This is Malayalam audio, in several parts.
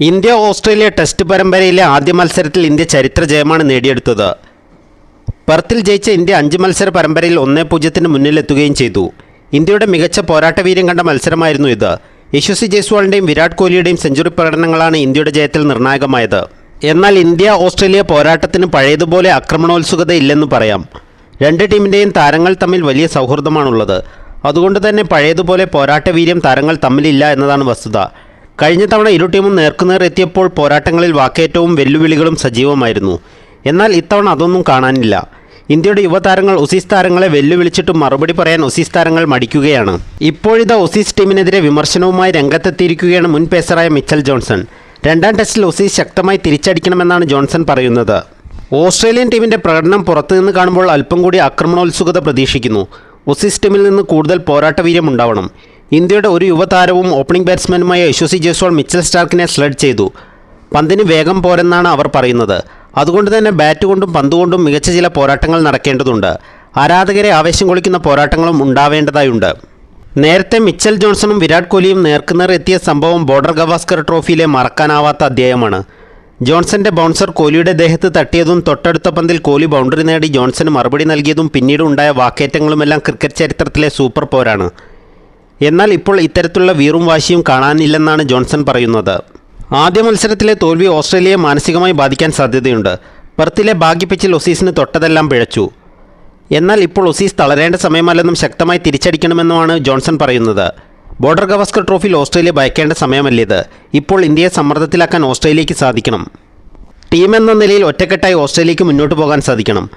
ഇന്ത്യ ഓസ്ട്രേലിയ ടെസ്റ്റ് പരമ്പരയിലെ ആദ്യ മത്സരത്തിൽ ഇന്ത്യ ചരിത്ര ജയമാണ് നേടിയെടുത്തത്. പെർത്തിൽ ജയിച്ച ഇന്ത്യ അഞ്ച് മത്സര പരമ്പരയിൽ ഒന്നേ പൂജ്യത്തിന് മുന്നിലെത്തുകയും ചെയ്തു. ഇന്ത്യയുടെ മികച്ച പോരാട്ട വീര്യം കണ്ട മത്സരമായിരുന്നു ഇത്. യശസ്വി ജയ്സ്വാളിന്റെയും വിരാട് കോഹ്ലിയുടെയും സെഞ്ചുറി പ്രകടനങ്ങളാണ് ഇന്ത്യയുടെ ജയത്തിൽ നിർണായകമായത്. എന്നാൽ ഇന്ത്യ ഓസ്ട്രേലിയ പോരാട്ടത്തിന് പഴയതുപോലെ ആക്രമണോത്സുകത ഇല്ലെന്ന് പറയാം. രണ്ട് ടീമിന്റെയും താരങ്ങൾ തമ്മിൽ വലിയ സൗഹൃദമാണുള്ളത്. അതുകൊണ്ട് തന്നെ പഴയതുപോലെ പോരാട്ട വീര്യം താരങ്ങൾ തമ്മിലില്ല എന്നതാണ് വസ്തുത. കഴിഞ്ഞ തവണ ഇരു ടീമും നേർക്കുനേർ എത്തിയപ്പോൾ പോരാട്ടങ്ങളിൽ വാക്കേറ്റവും വെല്ലുവിളികളും സജീവമായിരുന്നു. എന്നാൽ ഇത്തവണ അതൊന്നും കാണാനില്ല. ഇന്ത്യയുടെ യുവതാരങ്ങൾ ഒസീസ് താരങ്ങളെ വെല്ലുവിളിച്ചിട്ട് മറുപടി പറയാൻ ഒസീസ് താരങ്ങൾ മടിക്കുകയാണ്. ഇപ്പോഴിതാ ഒസീസ് ടീമിനെതിരെ വിമർശനവുമായി രംഗത്തെത്തിയിരിക്കുകയാണ് മുൻ പേസറായ മിച്ചൽ ജോൺസൺ. രണ്ടാം ടെസ്റ്റിൽ ഒസീസ് ശക്തമായി തിരിച്ചടിക്കണമെന്നാണ് ജോൺസൺ പറയുന്നത്. ഓസ്ട്രേലിയൻ ടീമിന്റെ പ്രകടനം പുറത്തുനിന്ന് കാണുമ്പോൾ അല്പം കൂടി ആക്രമണോത്സുകത പ്രതീക്ഷിക്കുന്നു. ഒസീസ് ടീമിൽ നിന്ന് കൂടുതൽ പോരാട്ടവീര്യം ഉണ്ടാവണം ഇന്ത്യയുടെ ഒരു യുവതാരവും ഓപ്പണിംഗ് ബാറ്റ്സ്മാനുമായ യശസ്വി ജയ്സ്വാൾ മിച്ചൽ സ്റ്റാർക്കിനെ സ്ലഡ് ചെയ്തു. പന്തിന് വേഗം പോരെന്നാണ് അവർ പറയുന്നത്. അതുകൊണ്ട് തന്നെ ബാറ്റ് കൊണ്ടും പന്തുകൊണ്ടും മികച്ച ചില പോരാട്ടങ്ങൾ നടക്കേണ്ടതുണ്ട്. ആരാധകരെ ആവേശം കൊളിക്കുന്ന പോരാട്ടങ്ങളും ഉണ്ടാവേണ്ടതായുണ്ട്. നേരത്തെ മിച്ചൽ ജോൺസണും വിരാട് കോഹ്ലിയും നേർക്കുനേർ എത്തിയ സംഭവം ബോർഡർ ഗവാസ്കർ ട്രോഫിയിലെ മറക്കാനാവാത്ത അധ്യായമാണ്. ജോൺസന്റെ ബൗൺസർ കോഹ്ലിയുടെ ദേഹത്ത് തട്ടിയതും തൊട്ടടുത്ത പന്തിൽ കോഹ്ലി ബൗണ്ടറി നേടി ജോൺസന് മറുപടി നൽകിയതും പിന്നീട് ഉണ്ടായ വാക്കേറ്റങ്ങളുമെല്ലാം ക്രിക്കറ്റ് ചരിത്രത്തിലെ സൂപ്പർ പോരാണ്. എന്നാൽ ഇപ്പോൾ ഇത്തരത്തിലുള്ള വീറും വാശിയും കാണാനില്ലെന്നാണ് ജോൺസൺ പറയുന്നത്. ആദ്യ മത്സരത്തിലെ തോൽവി ഓസ്ട്രേലിയയെ മാനസികമായി ബാധിക്കാൻ സാധ്യതയുണ്ട്. പെർത്തിലെ ഭാഗ്യപ്പിച്ചിൽ ഒസീസിന് തൊട്ടതെല്ലാം പിഴച്ചു. എന്നാൽ ഇപ്പോൾ ഒസീസ് തളരേണ്ട സമയമല്ലെന്നും ശക്തമായി തിരിച്ചടിക്കണമെന്നുമാണ് ജോൺസൺ പറയുന്നത്. ബോർഡർ ഗവാസ്കർ ട്രോഫിയിൽ ഓസ്ട്രേലിയ ഭയക്കേണ്ട സമയമല്ലേത്. ഇപ്പോൾ ഇന്ത്യയെ സമ്മർദ്ദത്തിലാക്കാൻ ഓസ്ട്രേലിയയ്ക്ക് സാധിക്കണം. ടീം എന്ന നിലയിൽ ഒറ്റക്കെട്ടായി ഓസ്ട്രേലിയയ്ക്ക് മുന്നോട്ട് പോകാൻ സാധിക്കണം.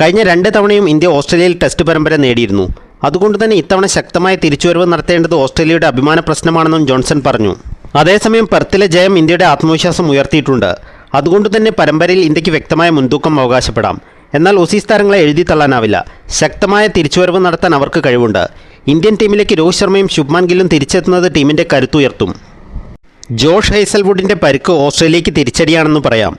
കഴിഞ്ഞ രണ്ട് തവണയും ഇന്ത്യ ഓസ്ട്രേലിയയിൽ ടെസ്റ്റ് പരമ്പര നേടിയിരുന്നു. അതുകൊണ്ട് തന്നെ ഇത്തവണ ശക്തമായ തിരിച്ചുവരവ് നടത്തേണ്ടത് ഓസ്ട്രേലിയയുടെ അഭിമാന പ്രശ്നമാണെന്നും ജോൺസൺ പറഞ്ഞു. അതേസമയം പെർത്തിലെ ജയം ഇന്ത്യയുടെ ആത്മവിശ്വാസം ഉയർത്തിയിട്ടുണ്ട്. അതുകൊണ്ട് തന്നെ പരമ്പരയിൽ ഇന്ത്യയ്ക്ക് വ്യക്തമായ മുൻതൂക്കം അവകാശപ്പെടാം. എന്നാൽ ഒസീസ് താരങ്ങളെ എഴുതി തള്ളാനാവില്ല. ശക്തമായ തിരിച്ചുവരവ് നടത്താൻ അവർക്ക് കഴിവുണ്ട്. ഇന്ത്യൻ ടീമിലേക്ക് രോഹിത് ശർമ്മയും ശുഭ്മാൻ ഗില്ലും തിരിച്ചെത്തുന്നത് ടീമിന്റെ കരുത്തുയർത്തും. ജോഷ് ഹൈസൽവുഡിന്റെ പരിക്ക് ഓസ്ട്രേലിയയ്ക്ക് തിരിച്ചടിയാണെന്ന് പറയാം.